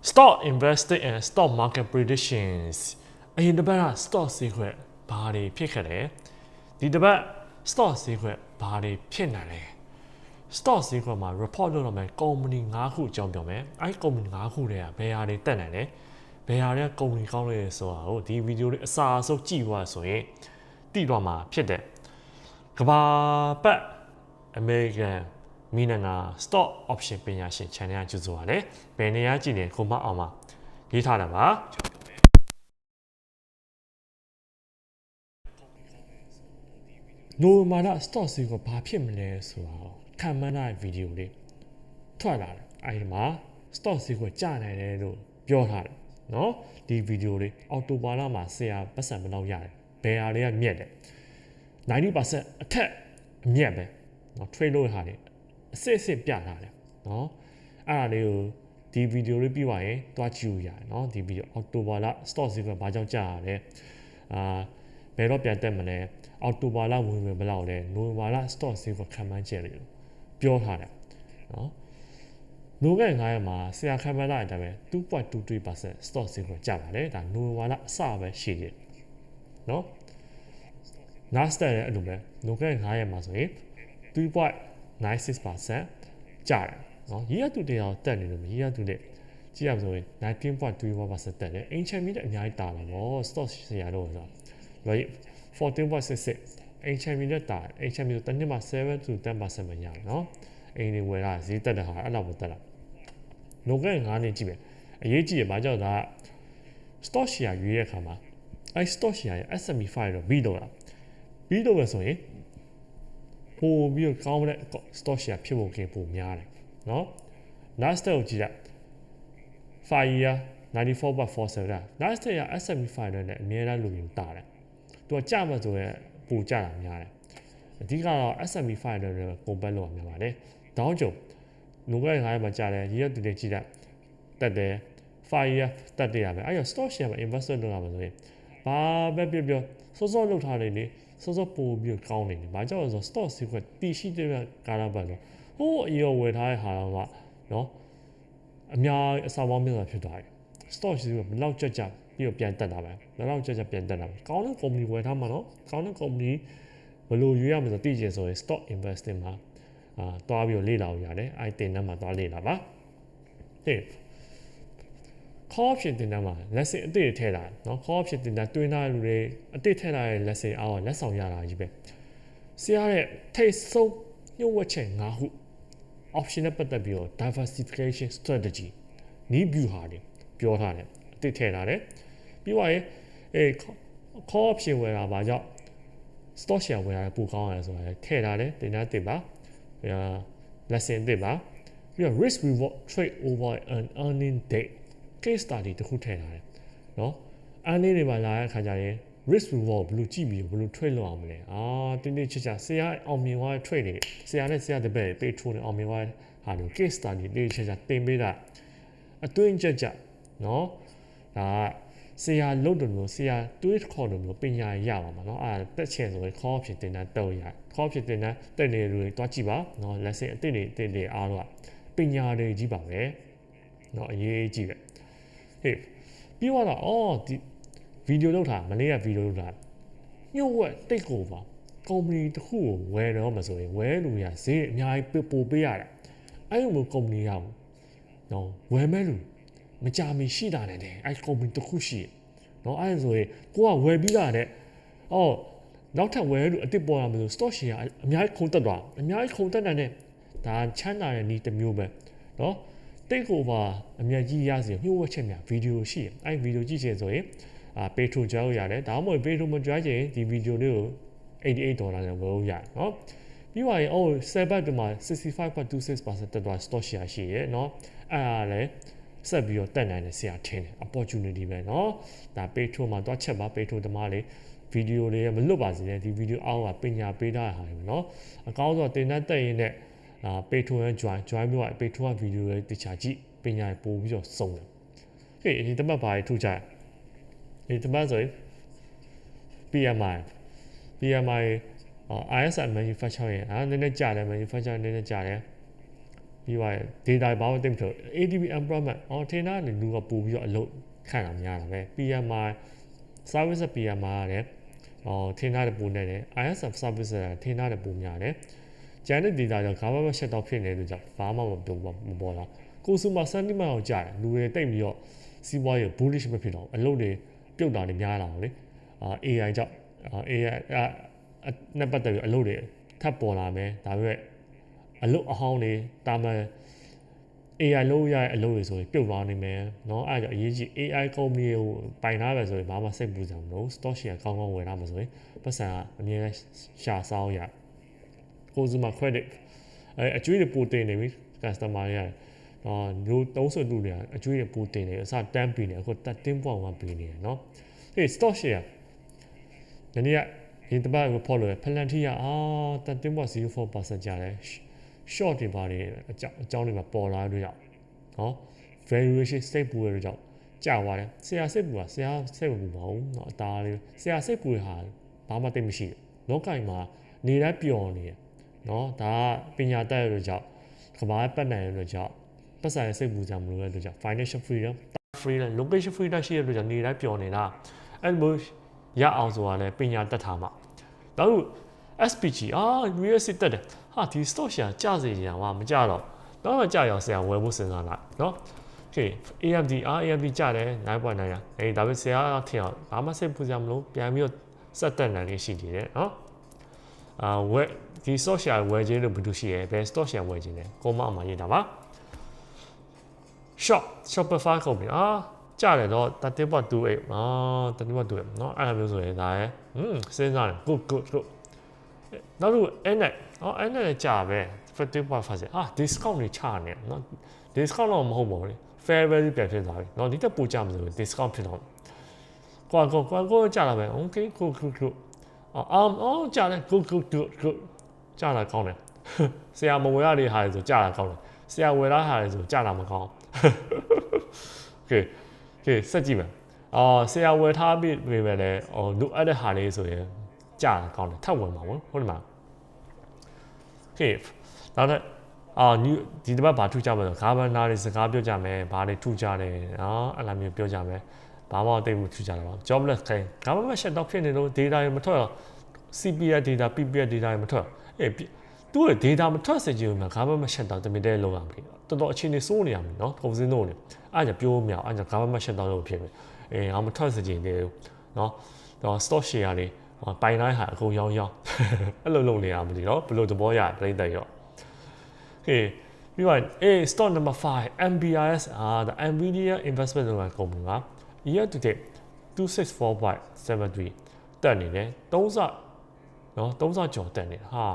stock investing and stock market predictions အရင်တစ်ပတ်က stock ဈေးကွက်ဘာတွေဖြစ်ခဲ့လဲဒီတစ်ပတ် stock ဈေးကွက်ဘာတွေဖြစ်နေလဲ stock ဈေးကွက်မှာ report လုပ်တော့မယ် company ၅ခုအကြောင်းပြောမယ်အဲဒီ company ၅ခုတွေကဘယ်ဟာတွေတက်နိုင်လဲဘယ်ဟာတွေက company ကောင်းလဲဆိုတာကိုဒီဗီဒီယိုလေးအစာအဆုပ်ကြည့်သွားဆိုရင်သိသွားမှာဖြစ်တယ်ကဘာပတ် American မိနနာ stock option ပညာရှင် channel ကကြိုဆိုပါတယ်ဘယ်နေရာကြည့်နေခုမအောင်ပါရေးထားတာပါနိုမာလာ stock စီကိုဘာဖြစ်မလဲဆိုတာခံမှန်းတဲ့ဗီဒီယိုလေးထွက်လာတယ်အဲဒီမှာ stock စီကိုကြာနိုင်တယ်လို့ပြောထားတယ်နော်ဒီဗီဒီယိုလေးအော်တိုဘာလာမှာဆရာပတ်စံဘယ်လောက်ရတယ်ဘယ်ဟာတွေကမြက်တယ်90%အထက်အမြက်ပဲနော် trade လုပ်ရတာ အစစ်အစစ်ပြလာတယ်နော်အဲ့ဒါလေးကိုဒီဗီဒီယိုလေးပြီးပါရင်တွားကြည့်လို့ရတယ်နော်ဒီဗီဒီယိုအောက်တိုဘာလ stock sequence ဘာကြောင့်ကြာရလဲအာဘယ်တော့ပြန်တက်မလဲအောက်တိုဘာလဝင်ဝင်ဘယ်လောက်လဲနိုဝင်ဘာလ stock sequence ခံမှန်းချက်လေးကိုပြောထားတယ်နော်နိုဂန်9ရက်မှာဆရာခံမှန်းလိုက်တယ်ပဲ2.23% stock sequence ကျပါတယ်ဒါနိုဝင်ဘာလအစပဲရှိတယ်နော် last တဲ့အဲ့လိုပဲ Nokia 9ရက်မှာဆိုရင်3.23% 96%ကျတယ်နော်ရီးရသူတရားတက်နေလို့မရီးရသူနဲ့ကြည့်ရမဆိုရင်19.3%တက်တယ်အင်ချန်မီတဲ့အများကြီးတာပါတော့ stock ဆရာတော့ဆိုတော့ 14.66အင်ချန်မီတဲ့တာအင်ချန်မီတနည်းမှာ7 to 10%ပဲရအောင်နော်အင်းတွေဝယ်တာဈေးတက်တဲ့ဟာအဲ့လောက်ပဲတက်တာလောက9နှစ်ကြည့်မယ်အရေးကြီးရမှာကြောင့်ဒါ stock share ရွေးတဲ့အခါမှာအဲ stock share ရဲ့ SME file တော့ပြီးတော့လားပြီးတော့ပဲဆိုရင် ပို့ပြီးတော့ကောင်းတဲ့ stock share ဖြစ်ဖို့ကပိုများတယ်เนาะ Nasdaq ကိုကြည့်လိုက် 5 year 94.47လား Nasdaq ရ S&P 5နဲ့အများအားလူမျိုးတာတယ်သူကကြမှဆိုရင်ပိုကြတာများတယ်အဓိကတော့ S&P 5နဲ့ပုံပတ်လို့များပါတယ်ဒေါင်းကျုံနိုဝင်ဘာ9ရက်မှာကြာတယ်ရည်ရတူတွေကြည့်လိုက်တက်တယ်5 year တက်တယ်ရပဲအဲ့တော့ stock share မှာ investor လုပ်ရမှာဆိုရင်ဘာပဲပြောပြောစောစောလုပ်ထားတယ်လေ စောစောပို့ပြီးကောင်းနေတယ်။ဘာကြောင့်လဲဆိုတော့ stock စီကတီရှိတဲ့ကာလပတ်တော့ဟိုးအရောဝယ်ထားတဲ့ဟာတော့ကနော်အများအစာပေါင်းများစွာဖြစ်သွားတယ်။ stock စီကဘယ်လောက်ကြက်ကြက်ပြီးတော့ပြန်တက်တာပဲ။ဘယ်လောက်ကြက်ကြက်ပြန်တက်တာပဲ။ကောင်းတဲ့ company ဝယ်ထားမှာနော်။ကောင်းတဲ့ company ဘယ်လိုရွေးရမလဲဆိုသိချင်ဆိုရင် stock investing မှာအာတွားပြီးတော့လေ့လာလို့ရတယ်။အဲ့တင်ထဲမှာတွားလေ့လာပါ။ဟေး call option တင်တဲ့မှာ lesson အသစ်တွေထည့်လာတယ်เนาะ call option တင်တဲ့တွင်းသားလူတွေအသစ်ထည့်လာတဲ့ lesson အားလက်ဆောင်ရတာကြီးပဲဆရာရဲ့ထိတ်ဆုံးညှို့ဝှက်ချက်၅ခု option နဲ့ပတ်သက်ပြီးတော့ diversification strategy နီး view ဟာတွေပြောထားတယ်အသစ်ထည့်လာတယ်ပြီးသွားရင်အေး call option ဝယ်တာဘာကြောင့် stock share ဝယ်တာပိုကောင်းရတယ်ဆိုတာထည့်ထားတယ်တင်တဲ့တင်ပါအဲ lesson တင်ပါပြီးတော့ risk reward trade over an earning date case study တခုထည့်ထားတယ်เนาะအားနေတွေမှာလာတဲ့အခါကျရင် risk reward ဘယ်လိုကြည့်ပြီးဘယ်လို trade လုပ်အောင်မလဲအာတင်းတင်းချစ်ချဆရာအောင်မြင်သွားတဲ့ trade တွေဆရာနဲ့ဆရာတပည့်ပေးထိုးနေအောင်မြင်သွားတဲ့ဟာတွေ case study တင်းချစ်ချတင်ပေးတာအတွင်းကြက်ကြเนาะဒါကဆရာလုတ်တယ်လို့ဆရာတွေးခေါ်တယ်လို့ပညာရပါမှာเนาะအာတက်ချင်ဆိုရင် call ဖြစ်တင်တာတော့ရ call ဖြစ်တင်တာတက်နေလို့တွားကြည့်ပါเนาะ lesson အစ်တွေအစ်တွေအားတော့ပညာတွေကြီးပါပဲเนาะအရေးကြီးပဲ ဟေးပြီးတော့အော်ဒီဗီဒီယိုလုပ်တာမနေ့ကဗီဒီယိုလုပ်တာညှို့ဝက်တိတ်ကိုပါကုမ္ပဏီတစ်ခုကိုဝယ်တော့မှဆိုရင်ဝယ်လို့ရဈေးအများကြီးပို့ပေးရတာအဲ့လိုမျိုးကုမ္ပဏီရဘူးနော်ဝယ်မဲ့လူမကြမီရှိတာနဲ့တယ်အဲ့ကုမ္ပဏီတစ်ခုရှိနော်အဲ့ဆိုရင်ကိုကဝယ်ပြီးတာတဲ့အော်နောက်ထပ်ဝယ်လို့အစ်စ်ပေါ်လာမယ်ဆို stock share အများကြီးခုန်တက်သွားအများကြီးခုန်တက်နိုင်တဲ့ဒါချမ်းသာတဲ့ဤတစ်မျိုးပဲနော် တိတ်ကိုပါအမြတ်ကြီးရစီညှို့ဝှက်ချက်များဗီဒီယိုရှိတယ်အဲ့ဗီဒီယိုကြည့်ချင်ဆိုရင်အာပေထရိုကြောက်ရတယ်ဒါမှမဟုတ်ပေထရိုမကြွားချင်ဒီဗီဒီယိုလေးကို88ဒေါ်လာနဲ့ဝယ်လို့ရတယ်နော်ပြီးပါရင်အော်7ဘတ်ဒီမှာ65.26%တက်သွား stock share ရှိရဲเนาะအဲ့ဒါလည်းဆက်ပြီးတော့တက်နိုင်တဲ့ဆရာထင်တယ် opportunity ပဲเนาะဒါပေထရိုမှာတော့ချက်ပါပေထရိုတမားလေးဗီဒီယိုလေးမလွတ်ပါစေနဲ့ဒီဗီဒီယိုအောက်ကပညာပေးထားတဲ့ဟာတွေเนาะအကောင်းဆုံးတင်တဲ့တက်ရင်နဲ့ အာပေထိုနဲ့ join join ပြီးတော့ပေထိုကဗီဒီယိုလေးတခြားကြည့်ပညာပို့ပြီးတော့စုံတယ်ဟေးဒီတပတ်ဘာတွေထူကြဒီတပတ်ဆိုရင် PMI PMI ISM manufacturing အာနည်းနည်းကြာတယ် manufacturing နည်းနည်းကြာတယ်ပြီးသွားရင် data ဘာမှသိမလို့ ADP employment အော်ထင်တာလေလူကပို့ပြီးတော့အလုပ်ခန့်တာများတာပဲ PMI service PMI ရတယ်အော်ထင်တာလည်းပိုနေတယ် ISF service ကထင်တာလည်းပိုများတယ် ကျန်တဲ့ data ကြောင့် government shutdown ဖြစ်နေတဲ့ကြောင့်ဘာမှမပြောမပေါ်လာ consumer sentiment ကိုကြားတယ်လူတွေတိတ်ပြီးတော့စီးပွားရေး bullish မဖြစ်တော့အလုပ်တွေပြုတ်တာတွေများလာအောင်လေအာ AI ကြောင့် AI အနဲ့ပတ်သက်ပြီးအလုပ်တွေထပ်ပေါ်လာမယ်ဒါပေမဲ့အလုပ်အဟောင်းတွေတာမန် AI လုံးရတဲ့အလုပ်တွေဆိုရင်ပြုတ်သွားနိုင်မယ်เนาะအဲ့ဒါကြောင့်အရေးကြီး AI company ကိုပိုင်ထားပဲဆိုရင်ဘာမှစိတ်ပူစရာမလို stock share ကောင်းကောင်းဝယ်ထားမှာဆိုရင်ပတ်စံကအမြဲတမ်းရှာစားရ consumer credit အဲအကျွေးတွေပိုတင်နေပြီ customer တွေရတယ်အော်မျိုးသုံးဆွတူတွေအကျွေးတွေပိုတင်နေအစတန်းပြီးနေအခု13.1ပြီးနေတယ်เนาะဟေး stock share ဒီနေ့ကဒီတပတ်ကိုဖော်လို့ဖလန်တီကအာ13.04%ကျတယ် short တွေပါတယ်အကြောင်းအကြောင်းတွေမှာပေါ်လာလို့ရောက်နော် variation စိတ်ပူရတဲ့ကြောင့်ကြာသွားတယ်ဆရာစိတ်ပူကဆရာစိတ်မပူပါဘူးเนาะအသားလေးဆရာစိတ်ပူရဟာဘာမှသိမရှိဘူးလောကီမှာနေတိုင်းပျော်နေတယ် နော်ဒါကပညာတတ်ရလို့ကြောင့်ကဘာပတ်နိုင်ရလို့ကြောင့်ပတ်ဆိုင်စိတ်ပူစရာမလိုရလို့ကြောင့် financial freedom freedom location freedom ရှိရလို့ကြောင့်နေတိုင်းပျော်နေတာအဲ့လိုရအောင်ဆိုတာလည်းပညာတတ်တာမှနောက် SPG အာ USC တက်တယ်ဟာဒီ stock share ကျစေကြအောင်မကြတော့တော့ကြရအောင်ဆရာဝယ်ဖို့စဉ်းစားလိုက်နော် okay AMD အာ AMD ကြတယ်9.9ရာအေးဒါပေမဲ့ဆရာထင်အောင်ဘာမှစိတ်ပူစရာမလိုပြန်ပြီးတော့စက်တက်နိုင်လေးရှိနေတယ်နော်အာဝက် ဒီ stock share ဝယ်ခြင်းလို့ဘယ်လိုရှိရဲဘယ် stock share ဝယ်ခြင်းလဲကိုမအမှရေးတာပါ shop shopify ကုန်ပြီအာကြတယ်တော့30.28အာ30.28เนาะအဲ့လိုမျိုးဆိုရင်ဒါရယ်ဟွန်းစဉ်းစားတယ် good good good နောက်တစ်ခု nnet အော် nnet လည်းကြာပဲ15.5အာ discount တွေချနေနော် discount တော့မဟုတ်ပါဘူးလေ fair value ပြန်ဖြစ်သွားပြီနော်ဒီတက်ပိုကြမှာဆို discount ဖြစ်တော့ကွာကွာကွာကွာကြာလာပဲ okay cool cool cool အော်အော်ကြာတယ် good good good good ကြာလာကောင်းတယ်ဆရာမဝယ်ရတဲ့ဟာတွေဆိုကြာလာကောင်းတယ်ဆရာဝယ်လာဟာတွေဆိုကြာလာမကောင်း okay okay စက်ကြည့်မယ်အော်ဆရာဝယ်ထားပြီးပြီပဲလေဟိုလိုအပ်တဲ့ဟာလေးဆိုရင်ကြာလာကောင်းတယ်ထပ်ဝင်ပါဘူးဟုတ်တယ်မလား okay နောက်တော့အာ new ဒီတစ်ပတ်ဘာထူးကြမလဲဂါဘနာတွေစကားပြောကြမယ်ဘာတွေထူးကြတယ်နော်အဲ့လိုမျိုးပြောကြမယ်ဘာမှတိတ်မှုထူးကြတာပါ jobless ခိုင်း government shut down ဖြစ်နေလို့ data တွေမထွက်တော့ CPF data PPF data တွေမထွက် အေးသူ့ရဲ့ data မထွက်စေချင်ဘူးမှာ government shut down တမင်တဲ့လောက်ရမှာတော်တော်အခြေအနေစိုးနေရမယ်နော်ကုန်စည်နှုန်းတွေအဲ့ဒါပြောမြောက်အဲ့ဒါ government shut down လို့ဖြစ်မယ်အေးငါမထွက်စေချင်သေးဘူးနော်တော့ stock share တွေပိုင်တိုင်းဟာအကုန်ရောင်းရောင်းအဲ့လိုလုပ်နေရမလို့နော်ဘယ်လိုသဘောရပြိတ္တရော okay ပြီးတော့ A stock number 5 MBIS အာ the Nvidia investment လုပ်တဲ့ကုမ္ပဏီက year to date 264.73တက်နေတယ်3ဆ နော်3ဆကျော်တက်နေတာဟာ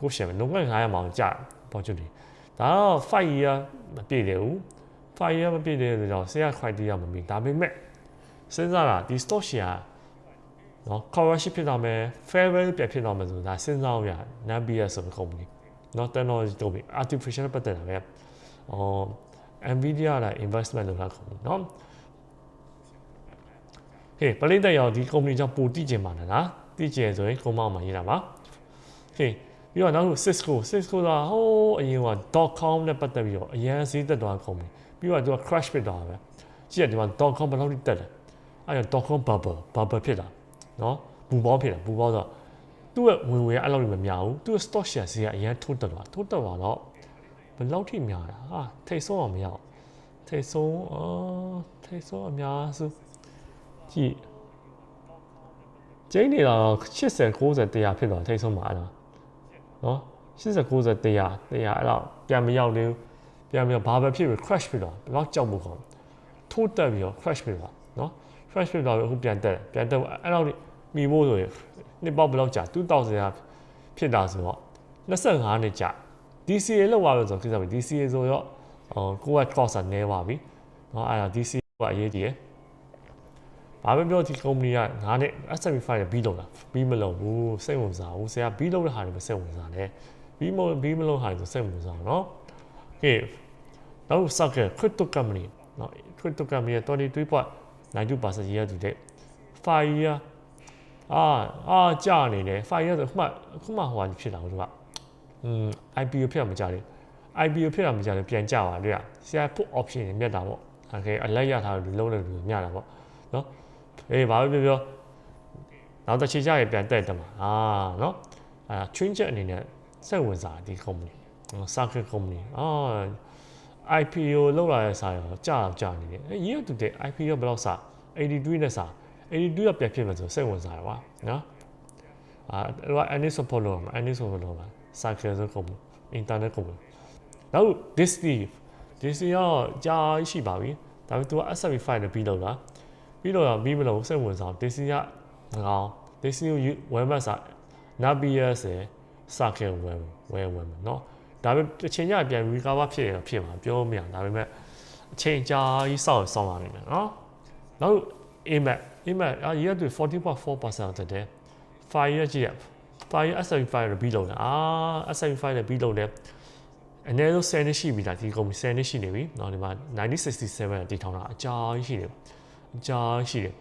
ကိုရှင်မလုံးဝ900မောင်ကြာပေါ်ကျွတ်ဒီဒါတော့5 year မပြည့်သေးဘူး5 year မပြည့်သေးတဲ့ကြောင့်ဆရာ criteria မမီဒါပေမဲ့စဉ်းစားတာဒီ stock share နော် coverage ဖြစ်တော့မယ် fair value ပြဖြစ်တော့မယ်ဆိုတာစဉ်းစားအောင်ရ Nvidia ဆိုတဲ့ကုမ္ပဏီနော် technology တော့ပြီ artificial ပတ်သက်တာပဲအော် Nvidia လာ investment လုပ်တာကုမ္ပဏီနော်ဟေးပလိတဲ့ရောဒီကုမ္ပဏီကြောင့်ပိုတည်ကျင်ပါလား တည်ကျင်ဆိုရင်ကိုမောင်မှာရေးတာပါဟေးပြီးတော့နောက် Cisco Cisco ကဟိုးအရင်က .com နဲ့ပတ်သက်ပြီးတော့အရန်ဈေးသက်သွားကုမ္ပဏီပြီးတော့သူက crash ဖြစ်သွားပဲကြည့်ရဒီမှာ .com ဘယ်လောက်ထိတက်လဲအဲ့ဒါ .com bubble bubble ဖြစ်တာနော်ဘူပေါင်းဖြစ်တာဘူပေါင်းဆိုသူ့ရဲ့ဝင်ဝင်အဲ့လောက်မများဘူးသူ့ stock share ဈေးကအရင်ထိုးတက်သွားထိုးတက်သွားတော့ဘယ်လောက်ထိများတာဟာထိတ်ဆုံးအောင်မရအောင်ထိတ်ဆုံးအော်ထိတ်ဆုံးအများစုကြည့် ကျိန်းနေတာတော့80 90 100ဖြစ်တော့ထိဆုံးပါအဲ့ဒါနော်80 90 100 100အဲ့တော့ပြန်မရောက်သေးဘူးပြန်ပြီးတော့ဘာပဲဖြစ်ပြီး crash ဖြစ်တော့ဘယ်တော့ကြောက်မှုကောင်းထိုးတက်ပြီးတော့ crash ဖြစ်သွားနော် crash ဖြစ်သွားပြီးအခုပြန်တက်ပြန်တက်အဲ့တော့မိဖို့ဆိုရင်နှစ်ပေါက်ဘယ်လောက်ကြာ2000ရာဖြစ်တာဆိုတော့25နှစ်ကြာ DCA လောက်ပါပဲဆိုတော့ခေတ်စားပြီ DCA ဆိုတော့ဟိုကိုက cost ကနည်းပါပြီနော်အဲ့ဒါ DCA ကအရေးကြီးတယ် ဘာပဲပြောဒီ company ကငါနဲ့ S75 နဲ့ပြီးလို့လားပြီးမလို့ဘူးစိတ်ဝင်စားဘူးဆရာပြီးလို့တဲ့ဟာတွေမစိတ်ဝင်စားနဲ့ပြီးမပြီးမလို့ဟာတွေစိတ်ဝင်စားเนาะ okay နောက် socket crypto company เนาะ crypto company 23.92% year to date 5 year အာအာကြာနေတယ်5 year ဆိုခုမှခုမှဟိုဟာဖြစ်တာဟုတ်ကอืม IPO ဖြစ်မှာမကြတယ် IPO ဖြစ်တာမကြတယ်ပြန်ကြပါတွေ့ရဆရာ put option တွေမြတ်တာပေါ့โอเคအလက်ရထားလို့လုံးလို့မြတ်တာပေါ့နော် အေးဘာပဲပြောပြောနောက်တစ်ချိန်ကျရင်ပြန်တက်တယ်မှာအာနော်အာ change အနေနဲ့စိတ်ဝင်စားဒီ company နော် circuit company အာ IPO လောက်လာတဲ့စာရောကြာတော့ကြာနေတယ်အဲရတူတဲ့ IPO ဘယ်လောက်စာ82နဲ့စာ82ကပြန်ဖြစ်မှာဆိုစိတ်ဝင်စားတယ်ကွာနော်အာဟို any support လို့မှာ any support လို့မှာ circuit ဆိုကုန် internet ကုန်နောက် Disney Disney ရောကြာရှိပါပြီဒါပေမဲ့ तू က SRV file နဲ့ပြီးတော့လား ပြီးတော့ပြီးမလို့စိတ်ဝင်စား Disney ကငောင်း Disney ကိုဝယ်မှတ်စာ Navier စေ circuit ဝယ်ဝယ်ဝယ်မယ်နော်ဒါပေမဲ့တစ်ချိန်ကျပြန် recover ဖြစ်ရဖြစ်မှာပြောမရဒါပေမဲ့အချိန်ကြာကြီးစောင့်စောင့်ရနေတယ်နော်နောက် AMAC AMAC အာရတူ14.4%တက်တယ်5 year ကြည့်ရ5 year S75 ရပြီးလုံးတယ်အာ S75 နဲ့ပြီးလုံးတယ်အနည်းဆုံး10နှစ်ရှိပြီလားဒီကုမ္ပဏီ10နှစ်ရှိနေပြီเนาะဒီမှာ1967တည်ထောင်တာအကြာကြီးရှိတယ် အကြားရှိတယ်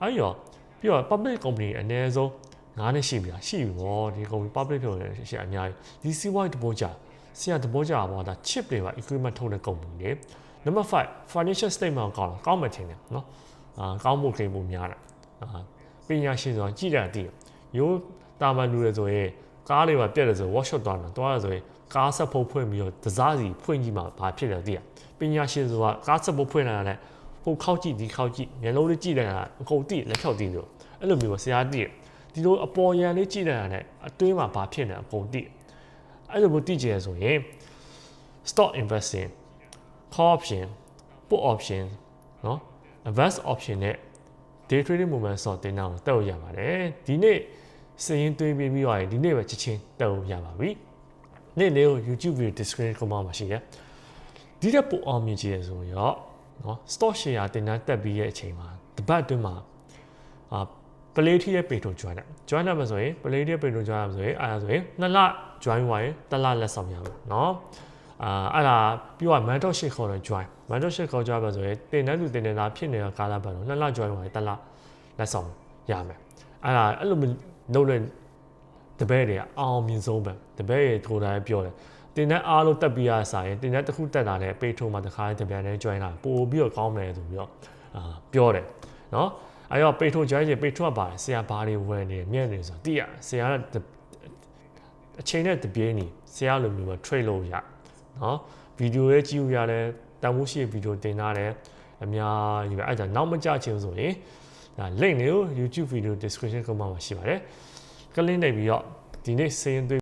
အဲ့တော့ပြီးတော့ public company အနည်းဆုံး9နှစ်ရှိပြီလားရှိပြီဗောဒီ company public ဖြစ်လို့ရှိရအများကြီးဒီစီးပွားရေးတဘောကြဆရာတဘောကြပါဒါ chip တွေပါ equipment ထုတ်တဲ့ company တွေ number 5 financial statement ကောင်းကောင်းမှထင်တယ်နော်အာကောင်းမှုကိမှုများတာအာပညာရှင်ဆိုတာကြည်တာတည်ရိုးတာမန်လူတွေဆိုရင်ကားတွေမှာပြက်တယ်ဆို workshop သွားတာသွားရဆိုရင်ကားဆက်ဖို့ဖွင့်ပြီးတော့တစားစီဖွင့်ကြည့်မှာဘာဖြစ်လဲသိရပညာရှင်ဆိုတာကားဆက်ဖို့ဖွင့်လာတဲ့ ဟိုခောက်ကြည့်ဒီခောက်ကြည့်မျက်လုံးလေးကြည့်တယ်အကုန်တည်လက်ဖြောက်တည်လို့အဲ့လိုမျိုးဆရာတည်ဒီလိုအပေါ်ရန်လေးကြည့်တယ်နဲ့အတွင်းမှာဘာဖြစ်နေအကုန်တည်အဲ့လိုမျိုးတည်ကြရဆိုရင် stock investing call option put option เนาะ advance option နဲ့ day trading movement ဆော့တင်တာကိုတက်လို့ရပါတယ်ဒီနေ့စရင်သွင်းပြီးပြီးသွားရင်ဒီနေ့ပဲချက်ချင်းတက်လို့ရပါပြီနေ့လေးကို YouTube video description ကမှာရှိတယ်ဒီတဲ့ပိုအောင်မြင်ကြည့်ရဆိုရောเน าะ stock share တင်တာတက်ပြီးရဲ့အချိန်မှာတပတ်အတွင်းမှာအာ play ထီးရဲ့ page ကို join တယ် join တယ်မှာဆိုရင် play ထီးရဲ့ page ကို join ရမှာဆိုရင်အဲ့ဒါဆိုရင်နှစ်လ join ဝိုင်းတစ်လလက်ဆောင်ရမယ်เนาะအာအဲ့ဒါပြီးတော့ mentor ရှစ်ခေါ်တော့ join mentor ရှစ်ခေါ်ကြပါဆိုရင်တင်တဲ့လူတင်နေတာဖြစ်နေတဲ့ကာလပတ်တော့နှစ်လ join ဝိုင်းတစ်လလက်ဆောင်ရမယ်အဲ့ဒါအဲ့လိုလုပ်တဲ့တပည့်တွေအောင်မြင်ဆုံးပဲတပည့်တွေထိုးတိုင်းပြောတယ် တင်တဲ့အားလို့တက်ပြီးရဆိုင်တင်တဲ့တစ်ခုတက်လာတဲ့ပေထုံမှာတခါတည်းပြန်တည်း join လာပို့ပြီးတော့ကောင်းမယ်ဆိုပြီးတော့အာပြောတယ်နော်အဲ့တော့ပေထုံ join ရင်ပေထုံကပါတယ်ဆရာဘာတွေဝင်နေမြင်နေဆိုတော့တိရဆရာအချိန်နဲ့တပြေးနေဆရာလိုမျိုးမှာ trade လုပ်ရနော်ဗီဒီယိုလေးကြည့်လို့ရတယ်တန်ဖိုးရှိဗီဒီယိုတင်ထားတယ်အများကြီးပဲအဲ့ဒါနောက်မကြချင်းဆိုရင်ဒါ link တွေကို YouTube video description ကမှမှာရှိပါတယ်ကလင်းနေပြီးတော့ဒီနေ့စေရင်